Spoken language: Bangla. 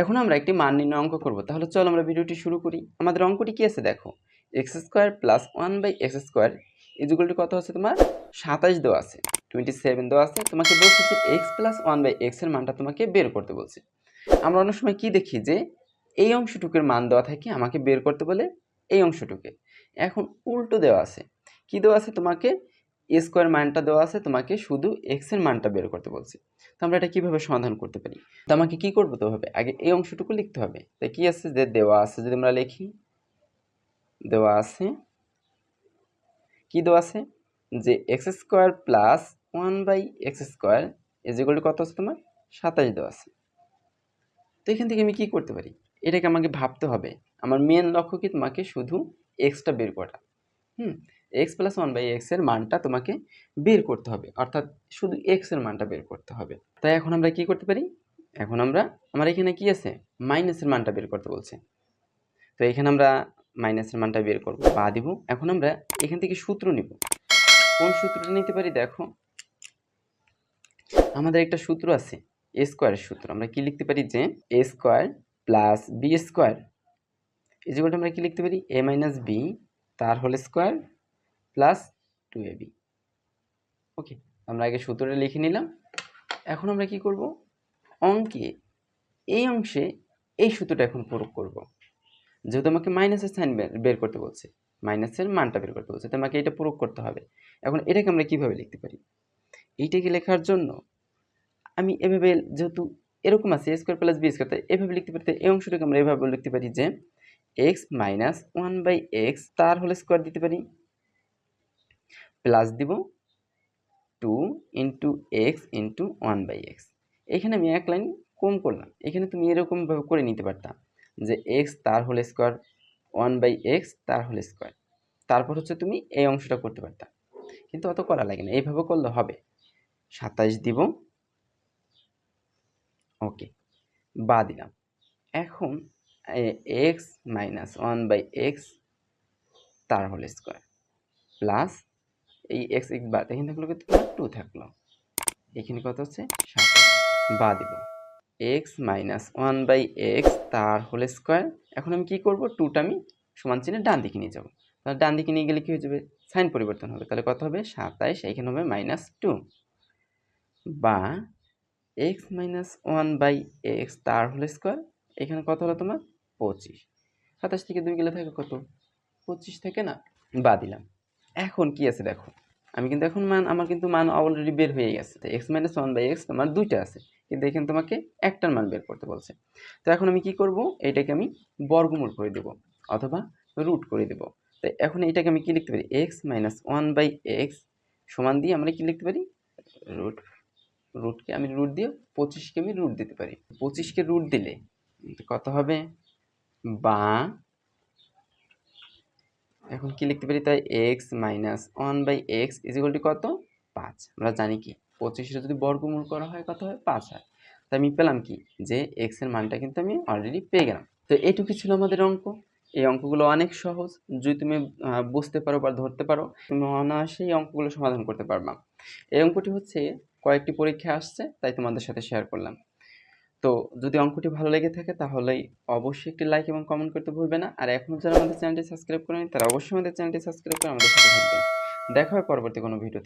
এখন আমরা একটি মান নির্ণয় অঙ্ক করব। তাহলে চলো আমরা ভিডিওটি শুরু করি। আমাদের অঙ্কটি কি আছে দেখো? X square plus one by X square ইজুগুলটি কত আছে তোমার? সাতাশ দেওয়া আছে। টোয়েন্টি সেভেন দেওয়া আছে। তোমাকে বলছে যে এক্স প্লাস ওয়ান বাই এক্সের মানটা তোমাকে বের করতে বলছে। আমরা অনেক সময় কি দেখি যে এই অংশটুকুর মান দেওয়া থাকে, আমাকে বের করতে বলে এই অংশটুকে। এখন উল্টো দেওয়া আছে। কি দেওয়া আছে তোমাকে? এ স্কোয়ার মানটা দেওয়া আছে, তোমাকে শুধু এক্সের মানটা বের করতে বলছে। তো আমরা এটা কীভাবে সমাধান করতে পারি? তো আমাকে কী করব তো হবে আগে এই অংশটুকু লিখতে হবে। তাই কী আছে? যে দেওয়া আছে, যদি আমরা লিখি, দেওয়া আছে, কি দেওয়া আছে? যে X square plus one by X square এজিগুলি কত আছে তোমার? সাতাশ দেওয়া আছে। তো এখান থেকে আমি কি করতে পারি? এটাকে আমাকে ভাবতে হবে। আমার মেন লক্ষ্য কি তোমাকে শুধু এক্সটা বের করা। হুম? এক্স প্লাস ওয়ান বাই এক্সের মানটা তোমাকে বের করতে হবে। অর্থাৎ শুধু এক্সের মানটা বের করতে হবে। তাই এখন আমরা কি করতে পারি? এখন আমরা, আমার এখানে কি আছে? মাইনাসের মানটা বের করতে বলছে। তো এখানে আমরা মাইনাসের মানটা বের করব, বা দিব। এখন আমরা এখান থেকে সূত্র নিব। কোন সূত্রটা নিতে পারি? দেখো। আমাদের একটা সূত্র আছে এ স্কোয়ারের সূত্র। আমরা কি লিখতে পারি যে A square plus B square এই আমরা কি লিখতে পারি? এ মাইনাস বি তার whole square plus two A B okay আমরা আগে সূত্রটা লিখে নিলাম। এখন আমরা কি করব? অঙ্কে এই অংশে এই সূত্রটা এখন প্রয়োগ করব। যেহেতু আমাকে মাইনাসের সাইন বের করতে বলছে মাইনাসের মানটা বের করতে বলছে তো আমাকে এটা প্রয়োগ করতে হবে। এখন এটাকে আমরা কীভাবে লিখতে পারি? এইটাকে লেখার জন্য আমি এভাবে যেহেতু এরকম আছে স্কোয়ার প্লাস বি স্কোয়ার তাই এভাবে লিখতে পারি এই অংশটাকে আমরা এভাবে লিখতে পারি যে X minus one by X তার হলে স্কোয়ার দিতে পারি। প্লাস দিব two into X into one by X. এখানে আমি এক লাইন কম করলাম। এখানে তুমি এরকমভাবে করে নিতে পারতাম যে এক্স তার whole square, one by X তার হোল স্কোয়ার। তারপর হচ্ছে তুমি এই অংশটা করতে পারতাম কিন্তু অত করা লাগে না। এইভাবে করলে হবে। সাতাইশ দিব। ওকে, বা দিলাম। এখন X minus one by X তার হোল স্কোয়ার। প্লাস এই এক্স এক্স বাদ এখানে থাকল কত টু থাকল। এখানে কত হচ্ছে? সাতাশ বা দিব। X minus one by X তার হোল স্কোয়ার এখন আমি কী করব? টুটা আমি সমান চিহ্নে ডান দিকে নিয়ে যাব। তাহলে ডান দিকে নিয়ে গেলে কী হয়ে যাবে? সাইন পরিবর্তন হবে। তাহলে কত হবে? সাতাইশ। এখানে হবে মাইনাস টু বা X minus one by X তার হোল স্কোয়ার এখানে কত হলো তোমার? পঁচিশ। সাতাশ থেকে দুই গেলে থাকে কত? পঁচিশ থেকে না? বা দিলাম। এখন কি আছে দেখো? আমি কিন্তু এখন মান, আমার কিন্তু মান অলরেডি বের হয়ে গেছে। তো X minus one by X তোমার দুইটা আছে। কিন্তু এখানে তোমাকে একটার মান বের করতে বলছে। তো এখন আমি কি করব? এইটাকে আমি বর্গমূল করে দেব, অথবা রুট করে দেব। তো এখন এইটাকে আমি কি লিখতে পারি? X minus one by X সমান দিয়ে আমরা কি লিখতে পারি? রুট রুটকে আমি রুট দিয়ে পঁচিশকে আমি রুট দিতে পারি। পঁচিশকে রুট দিলে কত হবে? বা এখন কি লিখতে পারি? তাই X minus one by X ইজিকলটি কত? পাঁচ। আমরা জানি কি পঁচিশটা যদি বর্গমূল করা হয়, কত হয়? পাঁচ হয়। তাই আমি পেলাম কি? যে এক্সের মানটা কিন্তু আমি অলরেডি পেয়ে গেলাম। তো এইটুকু ছিল আমাদের অঙ্ক। এই অঙ্কগুলো অনেক সহজ। যদি তুমি বুঝতে পারো বা ধরতে পারো, তুমি অনায়াসে এই অঙ্কগুলো সমাধান করতে পারবা। এই অঙ্কটি হচ্ছে কয়েকটি পরীক্ষা আসছে, তাই তোমাদের সাথে শেয়ার করলাম। তো যদি অঙ্কটি ভালো লেগে থাকে তাহলে অবশ্যই একটি লাইক এবং কমেন্ট করতে ভুলবে না। আর এখনও যারা আমাদের চ্যানেলটি সাবস্ক্রাইব করেনি তারা অবশ্যই আমাদের চ্যানেলটি সাবস্ক্রাইব করে আমাদের সাথে থাকবেন। দেখা হয় পরবর্তী কোনো ভিডিওতে